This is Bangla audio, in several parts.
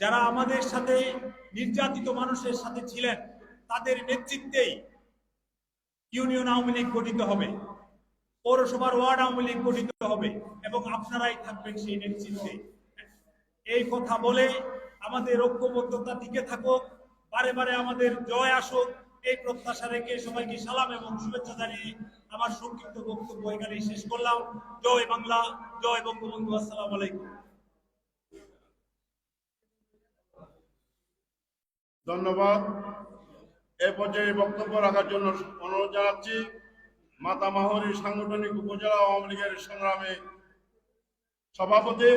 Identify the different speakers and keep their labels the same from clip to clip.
Speaker 1: যারা আমাদের সাথে নির্যাতিত মানুষের সাথে ছিলেন, তাদের নেতৃত্বেই ইউনিয়ন আওয়ামী লীগ গঠিত হবে, পৌরসভার ওয়ার্ড আওয়ামী লীগ গঠিত হবে, এবং আপনারাই থাকবেন সেই নেতৃত্বে। এই কথা বলে আমাদের ঐক্যবদ্ধতা টিকে থাকুক, বারে বারে আমাদের জয় আসুক, এই প্রত্যাশা রেখে সবাইকে সালাম এবং শুভেচ্ছা জানিয়ে আমার সংক্ষিপ্ত বক্তব্য এখানেই শেষ করলাম। জয় বাংলা, জয় বঙ্গবন্ধু, আসসালামু আলাইকুম।
Speaker 2: ধন্যবাদ। এ পর্যায়ে বক্তব্য রাখার জন্য অনুরোধ জানাচ্ছি মাতামাহরি সাংগঠনিক উপজেলা আওয়ামী লীগের সংগ্রামে সভাপতি,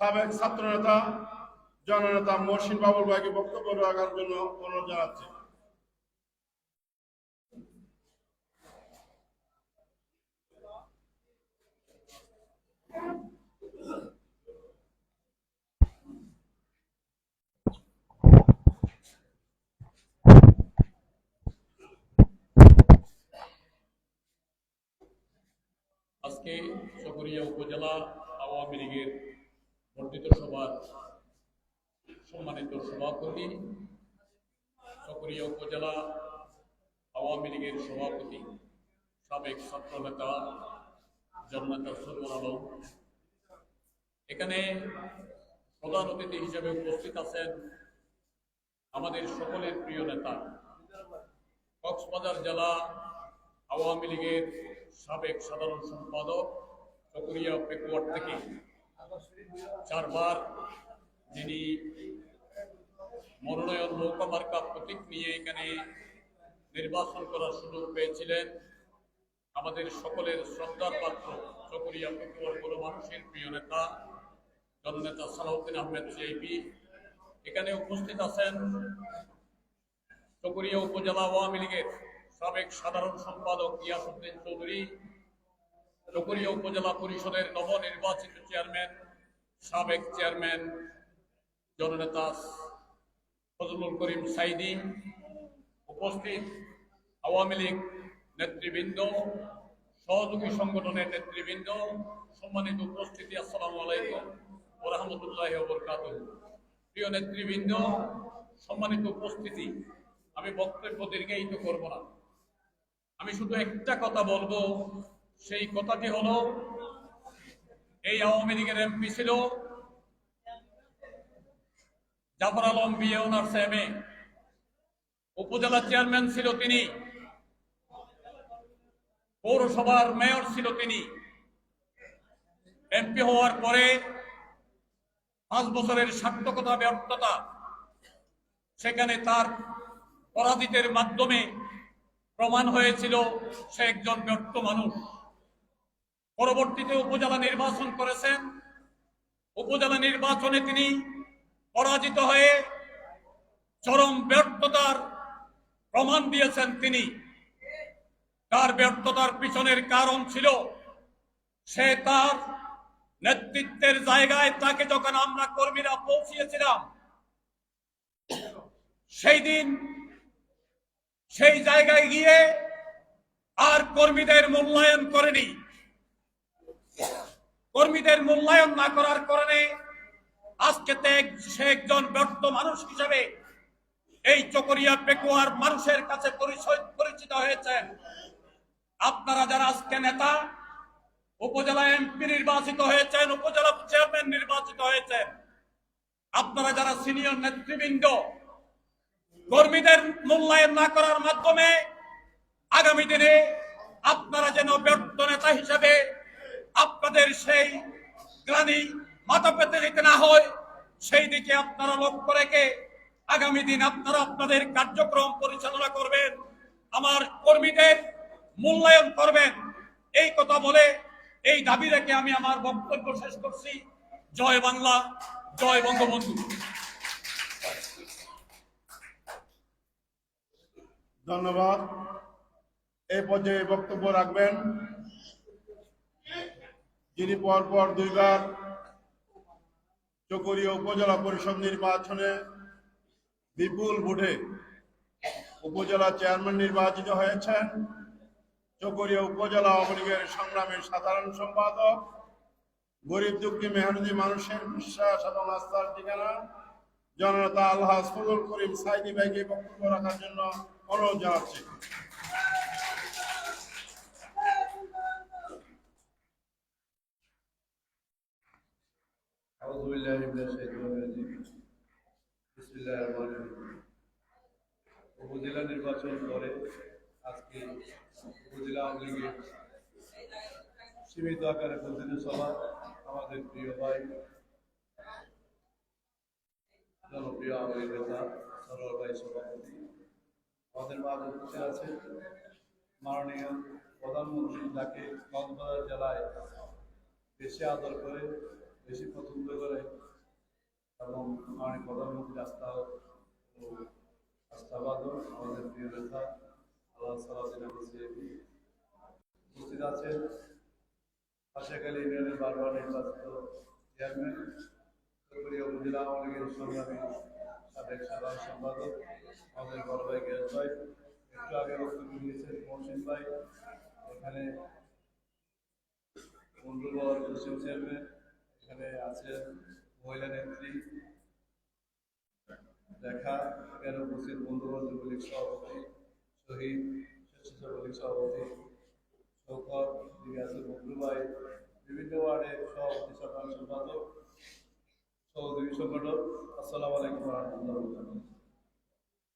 Speaker 2: সাবেক ছাত্রনেতা, জননেতা মহসিন বাবুল ভাইকে বক্তব্য রাখার জন্য অনুরোধ জানাচ্ছি।
Speaker 3: আজকে চকরিয়া উপজেলা আওয়ামী লীগের বর্ধিত সভার সম্মানিত সভাপতি চকরিয়া উপজেলা আওয়ামী লীগের সভাপতি, সাবেক ছাত্র নেতা জননেতা সরমন আলম। এখানে প্রধান অতিথি হিসেবে উপস্থিত আছেন আমাদের সকলের প্রিয় নেতা। কক্সবাজার জেলা আওয়ামী লীগের সাবেক সাধারণ সম্পাদক চকরিয়া পেকুয়ার থেকে চারবার যিনি মনোনয়ন নৌকা মার্কা প্রতীক নিয়ে এখানে নির্বাচন করার সুযোগ পেয়েছিলেন। আমাদের সকলের শ্রদ্ধার পাত্র চকরিয়া পেকুয়ার কোনো মানুষের প্রিয় নেতা, জননেতা সালাউদ্দিন আহমেদ সিআইপি এখানে উপস্থিত আছেন চকরিয়া উপজেলা আওয়ামী লীগের সাবেক সাধারণ সম্পাদক ইয়াসুদ্দিন চৌধুরী চকরিয়া উপজেলা পরিষদের নবনির্বাচিত চেয়ারম্যান, সাবেক চেয়ারম্যান জননেতা ফজলুল করিম সাইদি, উপস্থিত আওয়ামী লীগ নেতৃবৃন্দ, সহযোগী সংগঠনের নেতৃবৃন্দ, সম্মানিত উপস্থিতি, আসসালামু আলাইকুম ও রহমতুল্লাহ বরকাত প্রিয় নেতৃবৃন্দ, সম্মানিত উপস্থিতি, আমি বক্তব্য দীর্ঘায়িত করব না। আমি শুধু একটা কথা বলব। সেই কথাটি হলো, এই আওয়ামী লীগের এমপি ছিল জাফর আলম ওনার সেমে উপজেলা চেয়ারম্যান ছিল তিনি। পৌরসভার মেয়র ছিল তিনি। এমপি হওয়ার পরে পাঁচ বছরের সার্থকতা, ব্যর্থতা, সেখানে তার পরাজিতের মাধ্যমে প্রমাণ হয়েছিল সে একজন ব্যর্থ মানুষ। পরবর্তীতে উপজেলা নির্বাচন করেছেন। উপজেলা নির্বাচনে তিনি পরাজিত হয়ে চরম ব্যর্থতার প্রমাণ দিয়েছেন তিনি। তার ব্যর্থতার পিছনের কারণ ছিল সে তার নেতৃত্বের জায়গায় তাকে যখন আমরা কর্মীরা পৌঁছিয়েছিলাম, সেই দিন সেই জায়গায় গিয়ে আর কর্মীদের মূল্যায়ন করেনি। কর্মীদের মূল্যায়ন না করার কারণে আজকে সে একজন ব্যর্থ মানুষ হিসেবে এই চকরিয়া পেকুয়ার মানুষের কাছে পরিচিত হয়েছেন। আপনারা যারা আজকে নেতা, উপজেলা এমপি নির্বাচিত হয়েছেন, উপজেলা চেয়ারম্যান নির্বাচিত হয়েছেন, আপনারা যারা সিনিয়র নেতৃবৃন্দ কর্মীদের মূল্যায়ন না করার মাধ্যমে আগামী দিনে আপনারা যেন ব্যর্থ নেতা হিসেবে আপনাদের সেই গ্লানি মাথা পেতে দিতে না হয়, সেই দিকে আপনারা লক্ষ্য রেখে আগামী দিন আপনারা আপনাদের কার্যক্রম পরিচালনা করবেন, আমার কর্মীদের মূল্যায়ন করবেন। এই কথা বলে এই দাবি রেখে আমি আমার বক্তব্য শেষ করছি। জয় বাংলা, জয় বঙ্গবন্ধু।
Speaker 2: ধন্যবাদ। এই পর্যায়ে বক্তব্য রাখবেন যিনি পরপর দুইবার চকরিয়া উপজেলা পরিষদ নির্বাচনে বিপুল ভোটে উপজেলা চেয়ারম্যান নির্বাচিত হয়েছেন। চকরিয়া উপজেলা আওয়ামী লীগের সংগ্রামের সাধারণ সম্পাদক, গরিব দুঃখী মেহনতি মানুষের বিশ্বাস এবং আস্থার ঠিকানা জনতা ফজল করিম সাইদি ভাইকে বক্তব্য রাখার জন্য অনুরোধ জানাচ্ছি
Speaker 4: أعوذ بالله من الشيطان الرجيم بسم الله الرحمن الرحيم উপজেলা নির্বাচন করে আজকে উপজেলা আওয়ামী লীগের সীমিত আকারে প্রতিনিধি সভা আমাদের প্রিয় ভাই জনপ্রিয় আওয়ামী লীগ নেতা সরোয়ার ভাই সভাপতি আমাদের মা উপস্থিত আছেন মাননীয় প্রধানমন্ত্রী তাকে কক্সবাজার জেলায় বেশি আদর করে, বেশি পছন্দ করে এবং মাননীয় প্রধানমন্ত্রী আস্থা ও আস্থাবাদক আমাদের প্রিয় নেতা আল্লাহ সালাদিন উপস্থিত আছেন। পাশাকালী ইউনিয়নের বারবার নির্বাচিত চেয়ারম্যান, উপজেলা আওয়ামী লীগের সংগ্রামী সাবেক সাধারণ সম্পাদক, আমাদের বড় ভাই গ্যাস ভাই, একটু আগে বক্তব্য দিয়েছেন মহসিন ভাই। এখানে বন্ধুবর পশ্চিম চেয়ারম্যান, এখানে আছেন মহিলা নেত্রী দেখা, এখানে উপস্থিত বন্ধুবর যুবলীগ সভাপতি, শহীদ স্বেচ্ছাসেবক সভাপতি, শৌকত দিকে আছে বন্ধু ভাই, বিভিন্ন ওয়ার্ডের সভাপতি, সাধারণ সম্পাদক সহযোগী সংগঠক, আসসালামু আলাইকুম রহমতুল্লাহ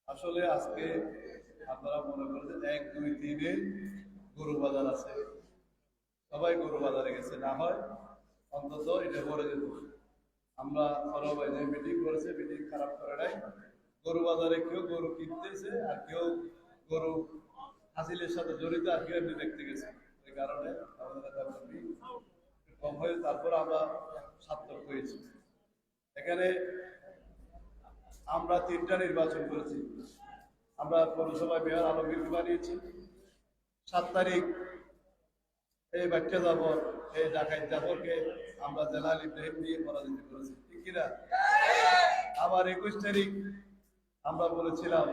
Speaker 4: আসলে আজকে আপনারা মনে করেন এক, দুই তিনে গরু বাজার আছে। সবাই গরু বাজারে গেছে, না হয় অন্তত এটা করে যেত। আমরা সবাই যে মিটিং করেছে মিটিং খারাপ করে নাই। গরু বাজারে কেউ গরু কিনতেছে আর কেউ গরু হাসিলের সাথে জড়িত আর কেউ এমনি দেখতে গেছে। কারণে আমাদের কম হয়ে তারপর আমরা সার্থক হয়েছি। এখানে আমরা তিনটা নির্বাচন করেছি। আমরা পৌরসভায় মেয়র আলমগীরকে বানিয়েছি। সাত তারিখ এই বাচ্চা জাবর এই ডাকাই জাবরকে আমরা জেলাল ইব্রাহিম দিয়ে পরাজিত করেছি। ঠিক কিনা আবার একুশ তারিখ আমরা বলেছিলাম,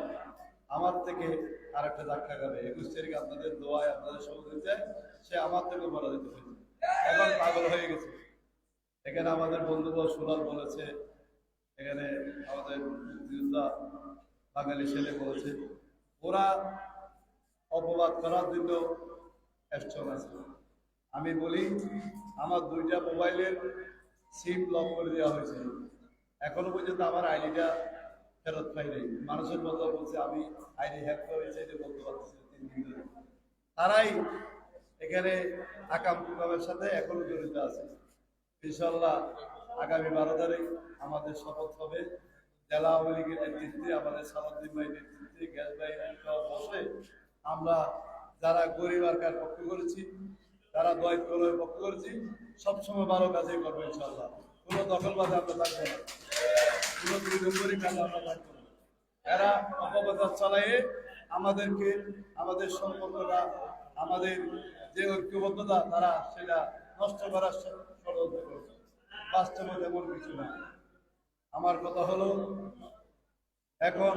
Speaker 4: আমার থেকে আর একটা ধাক্কা খাবে। একুশ তারিখ আপনাদের দোয়ায়, আপনাদের সহযোগিতায় সে আমার থেকে পরাজিত হয়েছে। এখন পাগল হয়ে গেছে। এখানে আমাদের বন্ধু সুলাল বলেছে, এখানে আমাদের মুক্তিযোদ্ধা বাঙালি ছেলে বলেছে, ওরা অপবাদ করার জন্য অ্যাকশন আছে। আমি বলি, আমার দুইটা মোবাইলের সিম লক করে দেওয়া হয়েছে। এখনও পর্যন্ত আমার আইডিটা ফেরত পাই নাই। মানুষের মতো বলছে, আমি আইডি হ্যাক করেছি এটা বলতে পারতেছি তিন দিন ধরে। তারাই এখানে আকাম কুকামের সাথে এখনও জড়িত আছে। ইনশাল্লাহ আগামী বারো তারিখ আমাদের শপথ হবে। জেলা আওয়ামী লীগের নেতৃত্বে, আমাদের সালাদ্দিন ভাই নেতৃত্বে, গ্যাস ভাই বসে আমরা যারা গরিব আরকার পক্ষ করেছি যারা দয় কলের পক্ষ করেছি, সবসময় ভালো কাজে করব ইনশাল্লাহ কোনো দখলবাদে আমরা থাকব না। কোনো দুই আমরা এরা অপপ্রচার চালায়ে আমাদেরকে, আমাদের সম্পর্কটা, আমাদের যে ঐক্যবদ্ধতা, তারা সেটা নষ্ট করার বাস্তবে তেমন কিছু না আমার কথা হলো, এখন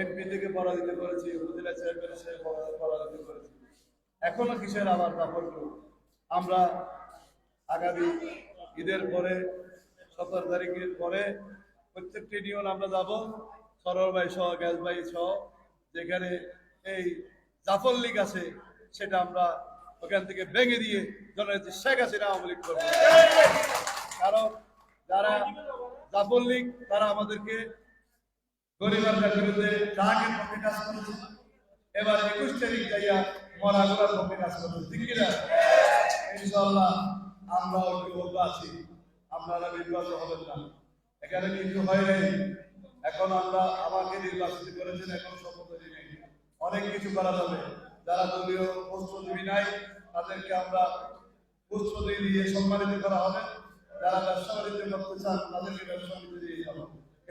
Speaker 4: এমপি থেকে পরাজিত করেছি, উপজেলা চেয়ারম্যান হিসেবে পরাজিত করেছি। এখনও কিসের আবার দাপট? আমরা আগামী ঈদের পরে, সতেরো তারিখের পরে প্রত্যেকটি ইউনিয়ন আমরা যাব সরল ভাই সহ, গ্যাস ভাই সহ, যেখানে এই জাফর লীগ আছে, সেটা আমরা ওখান থেকে ভেঙে দিয়ে জননেত্রী শেখ হাসিনা আওয়ামী লীগ করব। কারণ যারা জাফর লীগ, তারা আমাদেরকে গরিবের বিরুদ্ধে ডাকের পক্ষে কাজ এবার একুশ তারিখ যাইয়া মরাগুলার পক্ষে কাজ ঠিক কিনা? ইনশাল্লাহ আমরা ঐক্যবদ্ধ আছি, আপনারা নির্বাচন হবেন না। এখানে কিন্তু হয় নাই। এখন আমরা আমাকে নির্বাচিত করেছেন, এখন নিই অনেক কিছু করা যাবে। যারা দলীয় প্রস্তুতি নাই, তাদেরকে আমরা প্রস্তুতি দিয়ে সম্মানিত করা হবে। যারা ব্যবসা বাণিজ্য করতে চান, তাদেরকে ব্যবসা বাণিজ্য দিয়ে যাব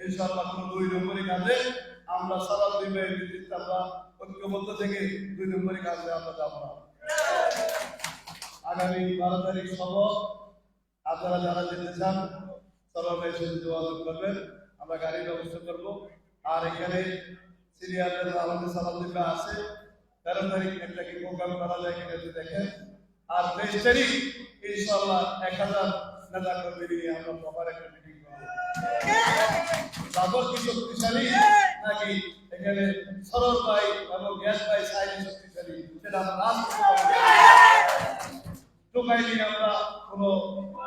Speaker 4: ইনশাআল্লাহ কোনো দুই নম্বরই কাজে আমরা সারা দিনের নেতৃত্বে আমরা ঐক্যবদ্ধ থেকে দুই নম্বরই কাজে আমরা যাব না। আগামী বারো তারিখ শপথ আপনারা যারা যেতে চান সবাই সাথে যোগাযোগ করবেন। আমরা গাড়ির ব্যবস্থা করব। আর এখানে সিরিয়ালের আমাদের সালাদিল্লা আছে। আর তেইশ তারিখ এক হাজার নেতা কর্মী নিয়ে আমরা প্রপার একটা শক্তিশালী নাকি এখানে সরল ভাই এবং গ্যাস ভাই সাইডে শক্তিশালী, সেটা আমরা টোকাই নিয়ে আমরা কোনো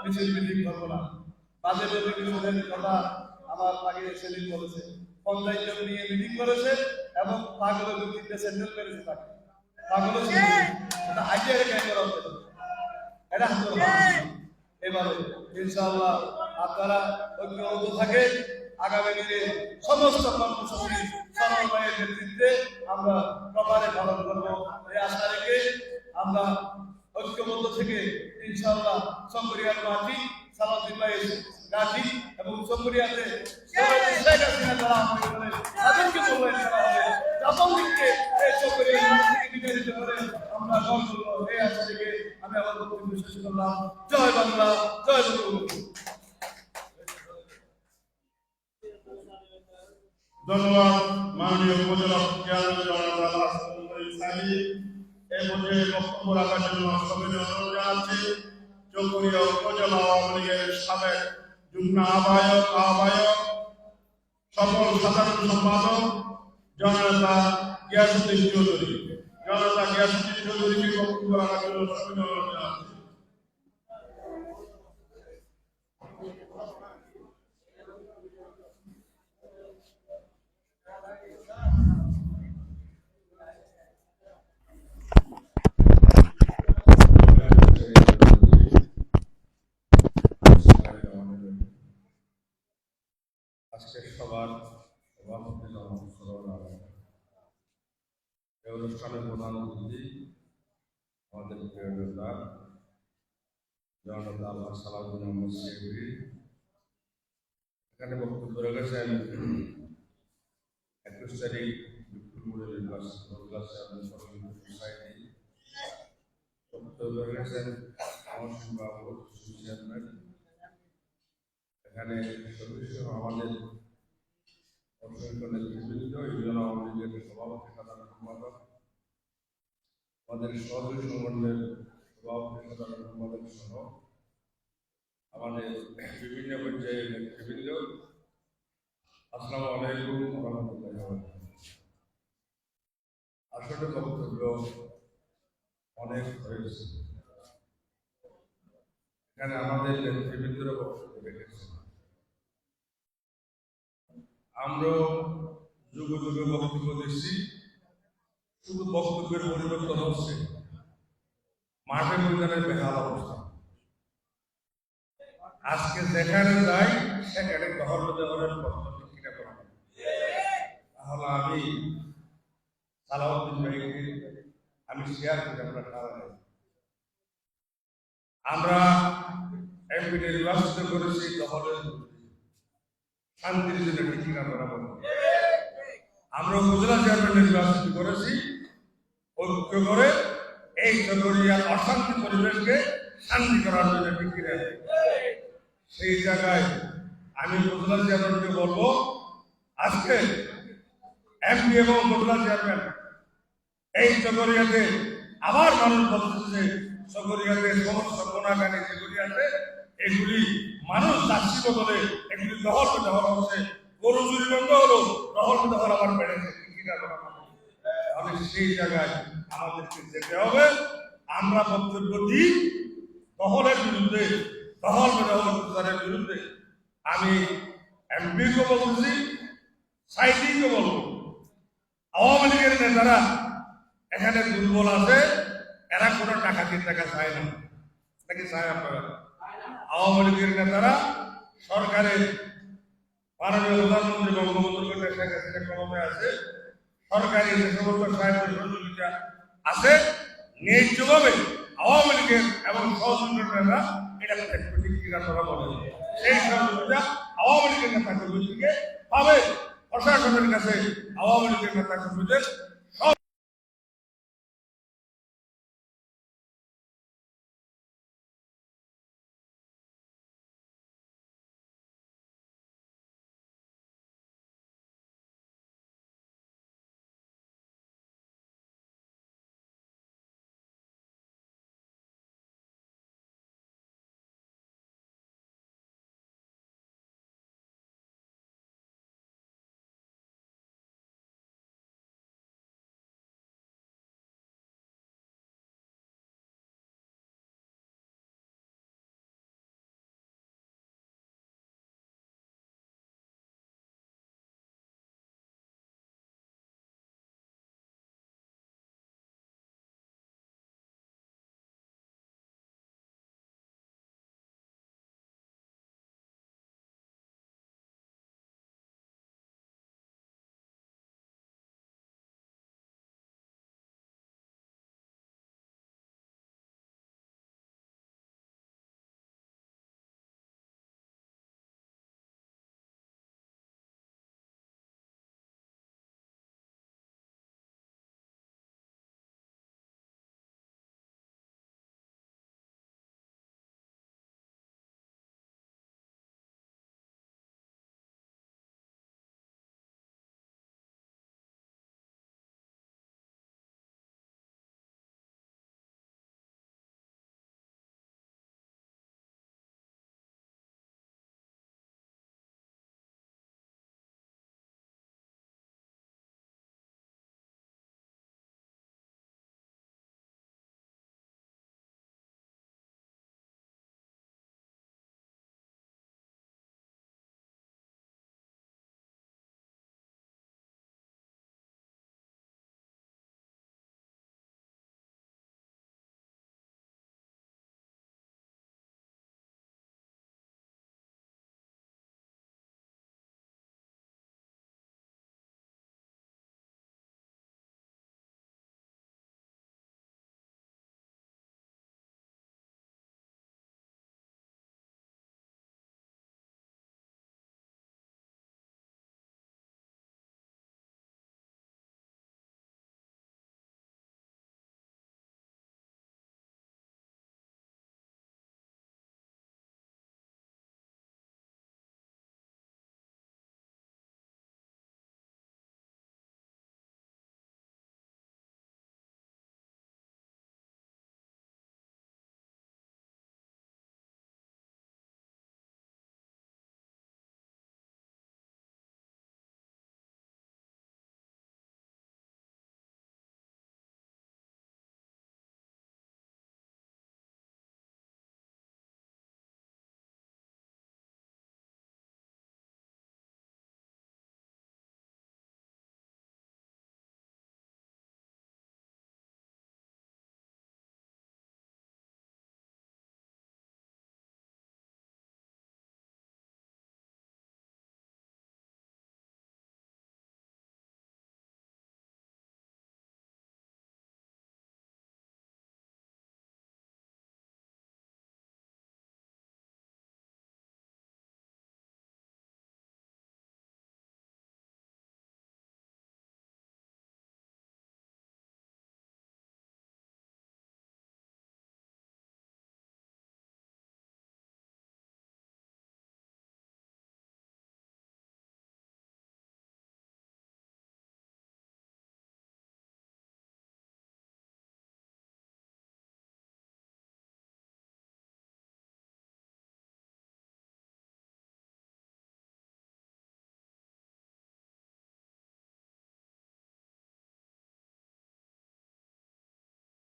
Speaker 4: মিছিল মিটিং করব না। বাজে বাজে কথা, আমার আগে সেলিম বলেছে। পঞ্চায়েত নিয়ে মিটিং করেছে এবং পাগলের দু তিনটে স্যান্ডেল মেরেছে তাকে। পাগলের এটা রেখে করা এটা হাত এবারে ইনশাআল্লাহ আপনারা ঐক্যবদ্ধ থাকে আগামী দিনে সমস্ত কর্মসূচি নেতৃত্বে আমরা প্রকারে পালন করব। এই আশা রেখে আমরা ঐক্যবদ্ধ থেকে ইনশাআল্লাহ শঙ্করিয়ার মাটি সালাউদ্দিন গাঠি এবং শঙ্করিয়াতে শেখ হাসিনা যারা আমাকে তাদেরকে মূল্যায়ন করা হবে জাপান দিককে এই শঙ্করিয়ার মাটি থেকে বিতাড়িত আমরা গর্ব করব এই আশা রেখে আমি আমার বক্তব্য শেষ করলাম জয় বাংলা জয় বঙ্গবন্ধু
Speaker 2: ধন্যবাদ মাননীয় উপজেলা এই পর্যায়ে বক্তব্য রাখার জন্য সবাই অনুরোধ জানাচ্ছি। চৌকুরিয়া উপজেলা আওয়ামী লীগের সাবেক যুগ্ম আহ্বায়ক আহ্বায়ক সকল সাধারণ সম্পাদক, জননেতা গিয়াসুদ্দিন চৌধুরী। জননেতা গিয়াসুদ্দিন চৌধুরীকে বক্তব্য রাখার জন্য সবাই অনুরোধ জানাচ্ছি
Speaker 5: আজকের সবার সভাপতি জনসরণ এই অনুষ্ঠানের প্রধান অতিথি, আমাদের প্রিয় নেতা জননেতা আল্লাহ সালাউদ্দিন আহমদ শেখরি এখানে বক্তব্য রেখেছেন একুশ তারিখ সোসাইটি। বক্তব্য রেখেছেন এখানে আমাদের অসংখ্য নেতৃবৃন্দ সভাপতি, সাধারণ সম্পাদক আমাদের সহযোগী সংগঠনের সভাপতি সহ আমাদের বিভিন্ন পর্যায়ের নেতৃবৃন্দ, আসসালামু আলাইকুম রহমতুল্লাহ আসলে বক্তব্য অনেক হয়েছে। এখানে আমাদের নেতৃবৃন্দরা বক্তব্য রেখেছে আমরা যুগে যুগে বক্তব্য দিচ্ছি। শুধু বক্তব্যের পরিবর্তন হচ্ছে। মাঠে ময়দানের বেহাল অবস্থা। আজকে যেখানে যাই, সেখানে দেওয়ার বক্তব্য করা তাহলে আমি সালাউদ্দিন ভাইকে আমি শেয়ার করি, আমরা কারণে আমরা এমপি নির্বাচিত করেছি বিরুদ্ধে। শান্তির জন্য ঠিক কিনা করা আমরা চেয়ারম্যান নির্বাচিত করেছি। ঐক্য করে এই চকরিয়ার অশান্তি পরিবেশকে শান্তি করার জন্য কিনা সেই জায়গায় আমি উপজেলা চেয়ারম্যানকে বলব, আজকে এমপি এবং উপজেলা চেয়ারম্যান এই চকরিয়াতে আবার মানুষ বলতেছে চকরিয়াতে সমস্ত যেগুলি আছে, এগুলি মানুষ যাচ্ছিল বলে এগুলি দহল দহল হচ্ছে। গরু চুরি বন্ধ হলো দহল দহল আবার বেড়েছে? তাহলে সেই জায়গায় আমাদেরকে যেতে হবে। আমরা বক্তব্য দিই দহলের বিরুদ্ধে দহল দহল বিরুদ্ধে। আমি এমপিকে বলছি সাইডিকে বলব। আওয়ামী লীগের নেতারা এখানে দুর্বল আছে, এরা কোনো টাকা দিয়ে টাকা চায় না। নাকি চায় আপনারা? আওয়ামী লীগের নেতারা সরকারের মাননীয় প্রধানমন্ত্রী বঙ্গবন্ধু শেখ হাসিনা আছে সরকারি যে সমস্ত সাহায্য সহযোগিতা আছে। ন্যায্যভাবে আওয়ামী লীগের এবং সহযোগিতারা এটা প্রতিক্রিয়া করা বলে। সেই সহযোগিতা আওয়ামী লীগের নেতা কর্মীদেরকে পাবে। প্রশাসনের কাছে আওয়ামী লীগের নেতা কর্মীদের